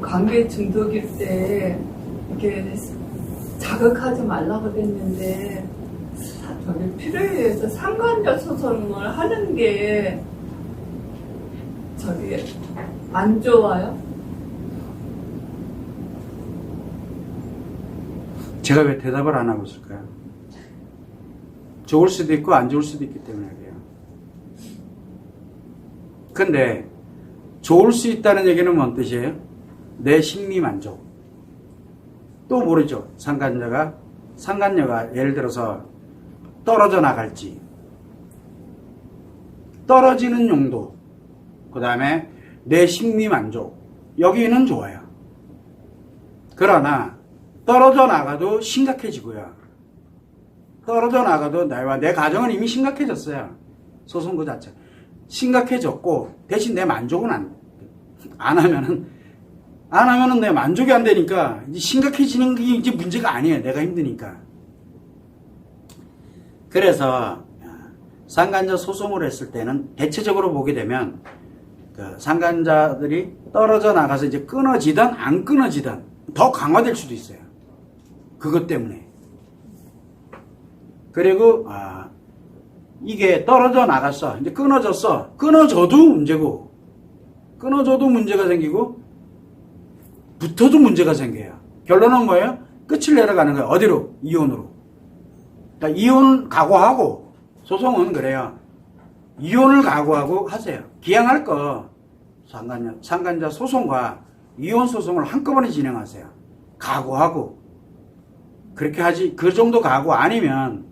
관계 중독일 때 이렇게 자극하지 말라고 사- 저기 필요에 의해서 상관자 소송을 하는 게 저기 안 좋아요? 제가 왜 대답을 안 하고 있을까요? 좋을 수도 있고 안 좋을 수도 있기 때문에 그래요. 근데 좋을 수 있다는 얘기는 뭔 뜻이에요? 내 심리 만족. 또 모르죠. 상간녀가 상간녀가 예를 들어서 떨어져 나갈지 떨어지는 용도 그 다음에 내 심리 만족 여기는 좋아요. 그러나 떨어져 나가도 심각해지고요. 떨어져 나가도 나와 내 가정은 이미 심각해졌어요. 소송 그 자체. 심각해졌고, 대신 내 만족은 안, 안 하면은, 안 하면은 내 만족이 안 되니까, 이제 심각해지는 게 이제 문제가 아니에요. 내가 힘드니까. 그래서, 상간자 소송을 했을 때는 대체적으로 보게 되면, 그 상간자들이 떨어져 나가서 이제 끊어지든 안 끊어지든 더 강화될 수도 있어요. 그것 때문에. 그리고 아 이게 떨어져 나갔어. 이제 끊어졌어. 끊어져도 문제고 끊어져도 문제가 생기고 붙어도 문제가 생겨요. 결론은 뭐예요? 끝을 내려가는 거예요. 어디로? 이혼으로. 그러니까 이혼 각오하고 소송은 그래요. 이혼을 각오하고 하세요. 기양할 거 상간자, 상간자 소송과 이혼 소송을 한꺼번에 진행하세요. 각오하고 그렇게 하지 그 정도 각오 아니면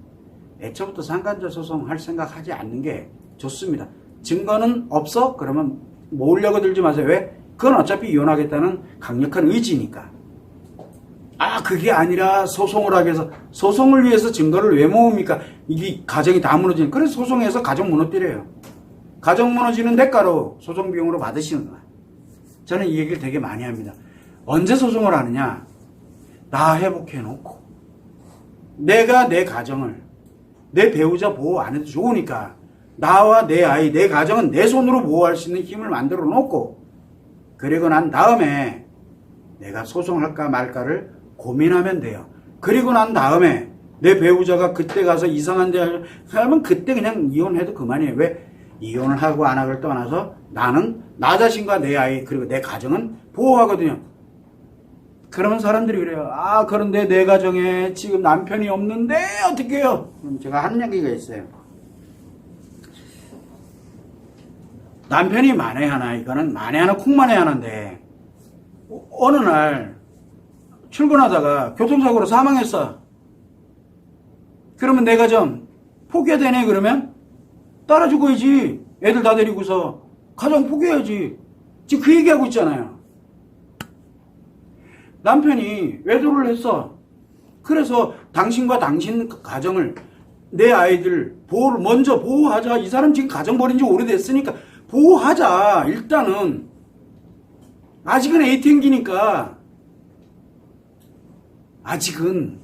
애초부터 상간자 소송 할 생각 하지 않는 게 좋습니다. 증거는 없어? 그러면 모으려고 들지 마세요. 왜? 그건 어차피 이혼하겠다는 강력한 의지니까. 아, 그게 아니라 소송을 하기 위해서, 소송을 위해서 증거를 왜 모읍니까? 이게 가정이 다 무너지는, 그래서 소송해서 가정 무너뜨려요. 가정 무너지는 대가로 소송 비용으로 받으시는 거야. 저는 이 얘기를 되게 많이 합니다. 언제 소송을 하느냐? 나 회복해놓고, 내가 내 가정을, 내 배우자 보호 안 해도 좋으니까, 나와 내 아이, 내 가정은 내 손으로 보호할 수 있는 힘을 만들어 놓고, 그리고 난 다음에 내가 소송할까 말까를 고민하면 돼요. 그리고 난 다음에 내 배우자가 그때 가서 이상한 데 하면 그때 그냥 이혼해도 그만이에요. 왜? 이혼을 하고 안 하고를 떠나서 나는 나 자신과 내 아이 그리고 내 가정은 보호하거든요. 그러면 사람들이 그래요. 아 그런데 내 가정에 지금 남편이 없는데 어떻게 해요? 그럼 제가 하는 얘기가 있어요. 남편이 만에 하나 이거는 만에 하나 콩만에 하나인데 어- 어느 날 출근하다가 교통사고로 사망했어. 그러면 내 가정 포기해야 되네 그러면 따라 죽어야지. 애들 다 데리고서 가정 포기해야지. 지금 그 얘기하고 있잖아요. 남편이 외도를 했어. 그래서 당신과 당신 가정을 내 아이들 보호를 먼저 보호하자. 이 사람 지금 가정 버린 지 오래됐으니까 보호하자. 일단은 아직은 ATM기니까 아직은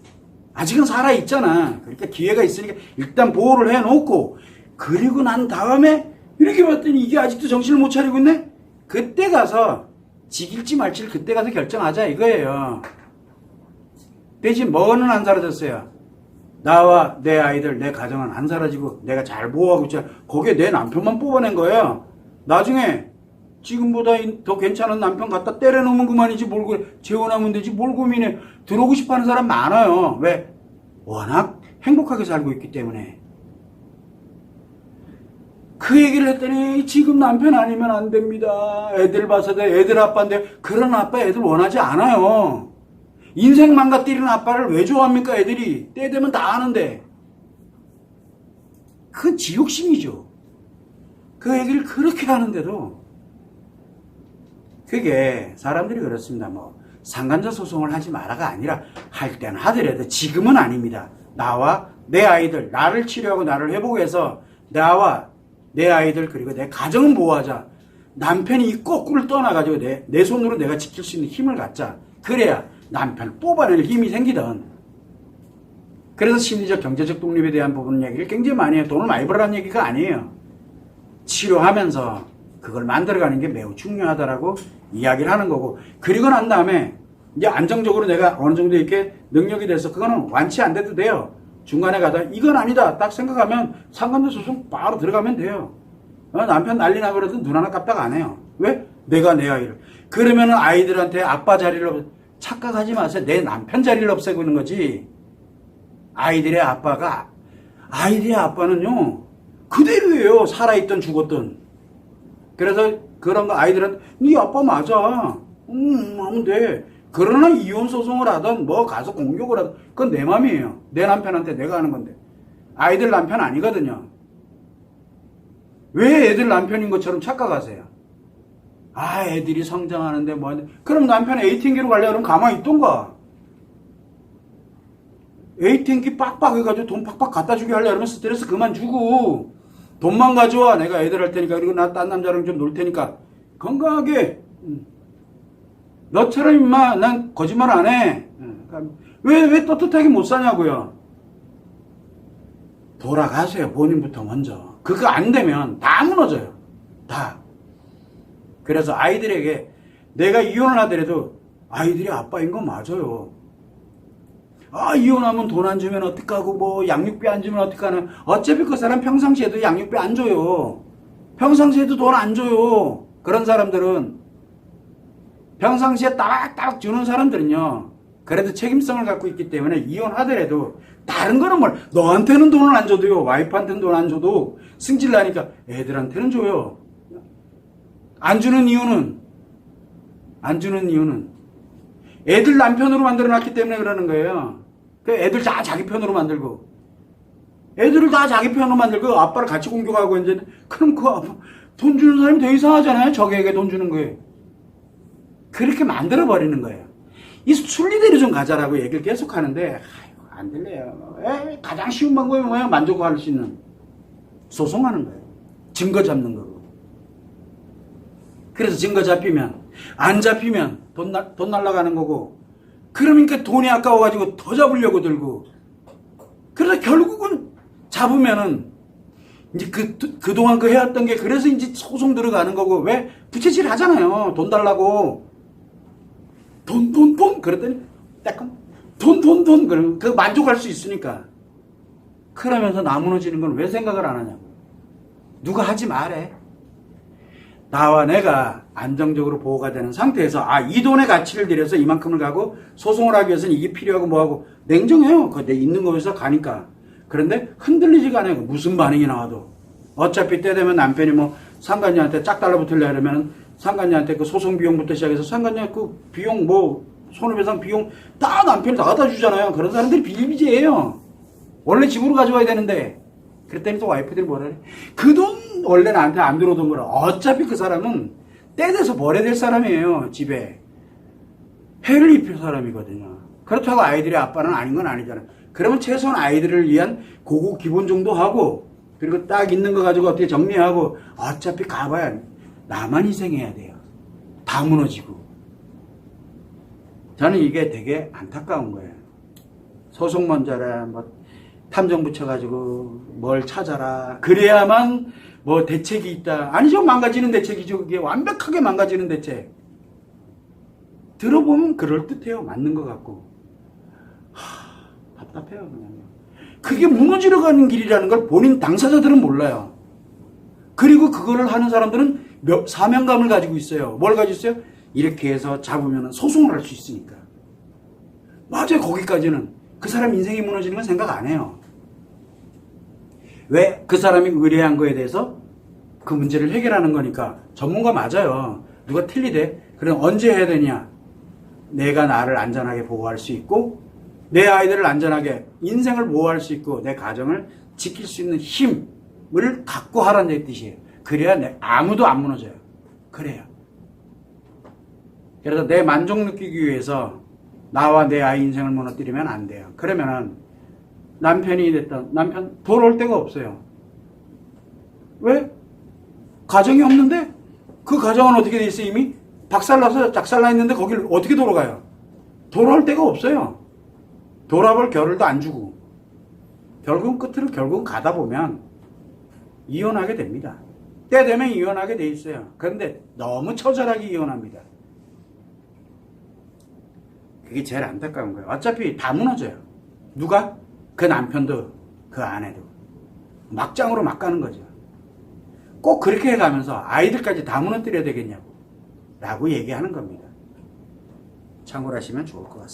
아직은 살아 있잖아. 그러니까 기회가 있으니까 일단 보호를 해놓고 그리고 난 다음에 이렇게 봤더니 이게 아직도 정신을 못 차리고 있네. 그때 가서 지길지 말지를 그때 가서 결정하자 이거예요. 대신 뭐는 안 사라졌어요. 나와 내 아이들, 내 가정은 안 사라지고 내가 잘 보호하고 있잖아. 거기에 내 남편만 뽑아낸 거예요. 나중에 지금보다 더 괜찮은 남편 갖다 때려놓으면 그만이지 뭘 그래. 재혼하면 되지 뭘 고민해. 들어오고 싶어 하는 사람 많아요. 왜? 워낙 행복하게 살고 있기 때문에. 그 얘기를 했더니 지금 남편 아니면 안 됩니다. 애들 봐서도 애들 아빠인데 그런 아빠 애들 원하지 않아요. 인생 망가뜨리는 아빠를 왜 좋아합니까 애들이? 때 되면 다 아는데. 그 지옥심이죠. 그 얘기를 그렇게 하는데도 그게 사람들이 그렇습니다. 뭐 상간자 소송을 하지 마라가 아니라 할 때는 하더라도 지금은 아닙니다. 나와 내 아이들 나를 치료하고 나를 회복해서 나와 내 아이들 그리고 내 가정은 보호하자. 남편이 이 거꾸를 떠나가지고 내, 내 손으로 내가 지킬 수 있는 힘을 갖자. 그래야 남편을 뽑아낼 힘이 생기든. 그래서 심리적 경제적 독립에 대한 부분 얘기를 굉장히 많이 해요. 돈을 많이 벌라는 얘기가 아니에요. 치료하면서 그걸 만들어가는 게 매우 중요하다라고 이야기를 하는 거고 그리고 난 다음에 이제 안정적으로 내가 어느 정도 이렇게 능력이 돼서 그거는 완치 안 돼도 돼요. 중간에 가다 이건 아니다 딱 생각하면 상관도 소송 바로 들어가면 돼요. 어, 남편 난리 나버려도 눈 하나 깜빡 안 해요. 왜? 내가 내 아이를. 그러면은 아이들한테 아빠 자리를 없- 착각하지 마세요. 내 남편 자리를 없애고 있는 거지. 아이들의 아빠가 아이들의 아빠는요 그대로예요. 살아있던 죽었던. 그래서 그런 거 아이들한테 네 아빠 맞아. 음 하면 돼. 그러나 이혼 소송을 하든 뭐 가서 공격을 하든 그건 내 맘이에요. 내 남편한테 내가 하는 건데. 아이들 남편 아니거든요. 왜 애들 남편인 것처럼 착각하세요? 아, 애들이 성장하는데 뭐. 그럼 남편 에이팅기로 가려고 그러면 가만히 있던가. 에이팅기 빡빡 해가지고 돈 빡빡 갖다 주게 하려고 그러면 스트레스 그만 주고, 돈만 가져와. 내가 애들 할 테니까. 그리고 나 딴 남자랑 좀 놀 테니까. 건강하게. 음. 너처럼 임마, 난 거짓말 안 해. 음, 왜, 왜 떳떳하게 못 사냐고요. 돌아가세요. 본인부터 먼저. 그거 안 되면 다 무너져요. 다. 그래서 아이들에게 내가 이혼을 하더라도 아이들이 아빠인 건 맞아요. 아, 이혼하면 돈 안 주면 어떡하고, 뭐, 양육비 안 주면 어떡하나. 어차피 그 사람 평상시에도 양육비 안 줘요. 평상시에도 돈 안 줘요. 그런 사람들은. 평상시에 따박따박 주는 사람들은요. 그래도 책임성을 갖고 있기 때문에 이혼하더라도 다른 거는 뭘 너한테는 돈을 안 줘도요. 와이프한테는 돈 안 줘도 승질 나니까 애들한테는 줘요. 안 주는 이유는 안 주는 이유는 애들 남편으로 만들어 놨기 때문에 그러는 거예요. 그 애들 다 자기 편으로 만들고 애들을 다 자기 편으로 만들고 아빠를 같이 공격하고 이제 그럼 그 아빠 돈 주는 사람이 더 이상하잖아요. 적에게 돈 주는 거예요. 그렇게 만들어 버리는 거예요. 이 순리대로 좀 가자라고 얘기를 계속 하는데 아이고, 안 들려요. 에이, 가장 쉬운 방법이 뭐예요? 만족할 수 있는 소송하는 거예요. 증거 잡는 거고. 그래서 증거 잡히면 안 잡히면 돈, 나, 돈 날라가는 거고. 그러니까 돈이 아까워가지고 더 잡으려고 들고. 그래서 결국은 잡으면은 이제 그, 그동안 그 해왔던 게 그래서 이제 소송 들어가는 거고. 왜? 부채질 하잖아요. 돈 달라고. 돈, 돈, 돈. 그랬더니 따끔 돈, 돈, 돈. 그러면 그 만족할 수 있으니까. 그러면서 나무너지는 건 왜 생각을 안 하냐고. 누가 하지 말해. 나와 내가 안정적으로 보호가 되는 상태에서 아 이 돈의 가치를 들여서 이만큼을 가고 소송을 하기 위해서는 이게 필요하고 뭐하고 냉정해요. 그내 있는 거에서 가니까. 그런데 흔들리지가 않아요. 무슨 반응이 나와도. 어차피 때 되면 남편이 뭐 상관녀한테 짝 달라붙으려 그러면 상관녀한테 그 소송 비용부터 시작해서 상관녀 그 비용 뭐 손해배상 비용 다 남편이 다 갖다 주잖아요. 그런 사람들이 비일비재예요. 원래 집으로 가져와야 되는데 그랬더니 또 와이프들이 뭐라 그래. 그돈 원래 나한테 안 들어오던 거라. 어차피 그 사람은 때 돼서 버려야 될 사람이에요. 집에. 해를 입힐 사람이거든요. 그렇다고 아이들의 아빠는 아닌 건 아니잖아요. 그러면 최소한 아이들을 위한 고고 기본 정도 하고 그리고 딱 있는 거 가지고 어떻게 정리하고 어차피 가봐야 나만 희생해야 돼요. 다 무너지고. 저는 이게 되게 안타까운 거예요. 소송 먼저라 뭐 탐정 붙여가지고 뭘 찾아라 그래야만 뭐 대책이 있다. 아니죠 망가지는 대책이죠 그게 완벽하게 망가지는 대책. 들어보면 그럴듯해요. 맞는 것 같고. 하, 답답해요 그냥. 그게 무너지러 가는 길이라는 걸 본인 당사자들은 몰라요. 그리고 그거를 하는 사람들은 몇- 사명감을 가지고 있어요. 뭘 가지고 있어요? 이렇게 해서 잡으면 소송을 할 수 있으니까. 맞아요 거기까지는. 그 사람 인생이 무너지는 건 생각 안 해요. 왜? 그 사람이 의뢰한 거에 대해서 그 문제를 해결하는 거니까 전문가 맞아요. 누가 틀리대? 그럼 언제 해야 되냐? 내가 나를 안전하게 보호할 수 있고 내 아이들을 안전하게 인생을 보호할 수 있고 내 가정을 지킬 수 있는 힘을 갖고 하라는 뜻이에요. 그래야 내 아무도 안 무너져요. 그래요. 그래서 내 만족 느끼기 위해서 나와 내 아이 인생을 무너뜨리면 안 돼요. 그러면은 남편이 됐던 남편 돌아올 데가 없어요. 왜? 가정이 없는데 그 가정은 어떻게 돼 있어 이미 박살나서 작살나 있는데 거길 어떻게 돌아가요? 돌아올 데가 없어요. 돌아볼 겨를도 안 주고 결국은 끝으로 결국은 가다 보면 이혼하게 됩니다. 때 되면 이혼하게 돼 있어요. 그런데 너무 처절하게 이혼합니다. 그게 제일 안타까운 거예요. 어차피 다 무너져요. 누가? 그 남편도 그 아내도. 막장으로 막 가는 거죠. 꼭 그렇게 해가면서 아이들까지 다 무너뜨려야 되겠냐고. 라고 얘기하는 겁니다. 참고를 하시면 좋을 것 같습니다.